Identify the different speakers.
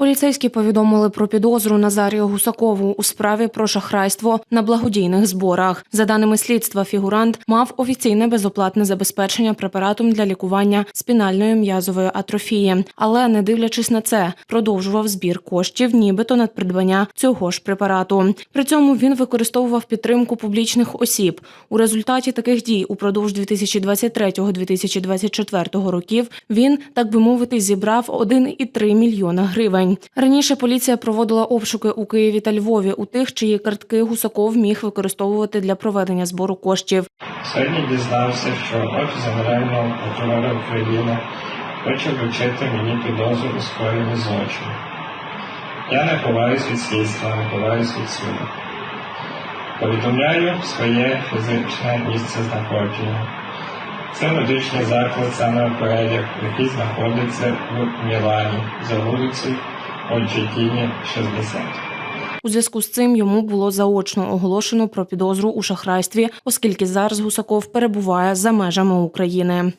Speaker 1: Поліцейські повідомили про підозру Назарію Гусакову у справі про шахрайство на благодійних зборах. За даними слідства, фігурант мав офіційне безоплатне забезпечення препаратом для лікування спінальної м'язової атрофії, але не дивлячись на це, продовжував збір коштів, нібито на придбання цього ж препарату. При цьому він використовував підтримку публічних осіб. У результаті таких дій упродовж 2023-2024 років він, так би мовити, зібрав 1,3 мільйона гривень. Раніше поліція проводила обшуки у Києві та Львові у тих, чиї картки Гусаков міг використовувати для проведення збору коштів.
Speaker 2: Сьогодні дізнався, що Офіс Генерального прокурора України хоче вручити мені підозру у скоєнні злочину. Я не ховаюсь від слідства, не ховаюсь від суду. Повідомляю своє фізичне місце знаходження. Це медичний заклад саме перелік, який знаходиться в Мілані за вулицею Оджетіні 60.
Speaker 1: У зв'язку з цим йому було заочно оголошено про підозру у шахрайстві, оскільки зараз Гусаков перебуває за межами України.